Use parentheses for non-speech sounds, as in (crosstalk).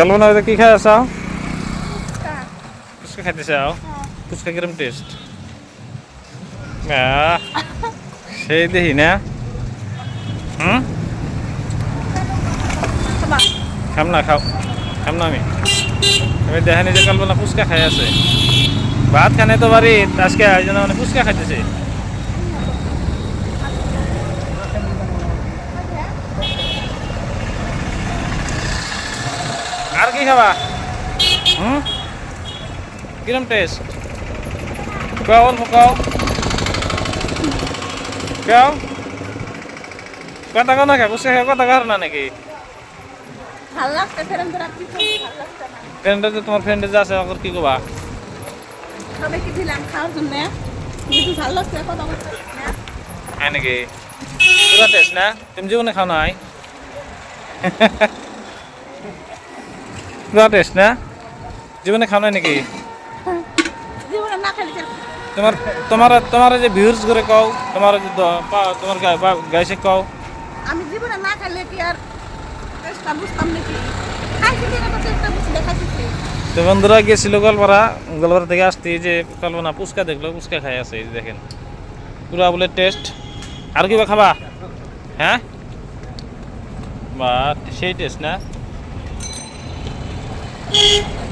কালবনা কি খাই আসাও ফুচকা। খাইতে চাও? ফুচকা কিরম টেস্ট সেই দেখি না। হুম? খাম না খাও। খাম না আমি। আমি দেখা নিজে কালবনা ফুচকা খাই আছে। ভাত খানে তো বাড়ি আজকে এই জন্য মানে ফুচকা খাইতেছে। আর কি খাবা? হুম? কিরম টেস্ট কাও অল্প কাও। কাও? কথা কো না খা ফুচকা খাও কথা কর না নাকি? ফ্রেন্ডে যে তোমার ফ্রেন্ডে যে আছে ওর কি কবা? তবে দিলাম খাওয়ার জন্য। কিন্তু ভালো লাগছে কথা বলতে না। হয় নাকি? পুরা টেস্ট না? তুমি জীবনে খাও নাই? (laughs) পুরা টেস্ট না? জীবনে খাও নাই নাকি? তোমার তোমার তোমার যে ভিউজ করে কও তোমার যে তোমার গাইছে কও। আমি জীবনে না খাইলে কি আর চেষ্টা বুঝতাম নাকি তো বন্ধুরা গেছিল গোয়ালপাড়া গোয়ালপাড়া থেকে আসতে যে কল্পনা ফুচকা দেখল ফুচকা খাই আছে দেখেন। পুরা বলে টেস্ট আর কিবা খাবা? হ্যাঁ বা সেই টেস্ট না? Thank you.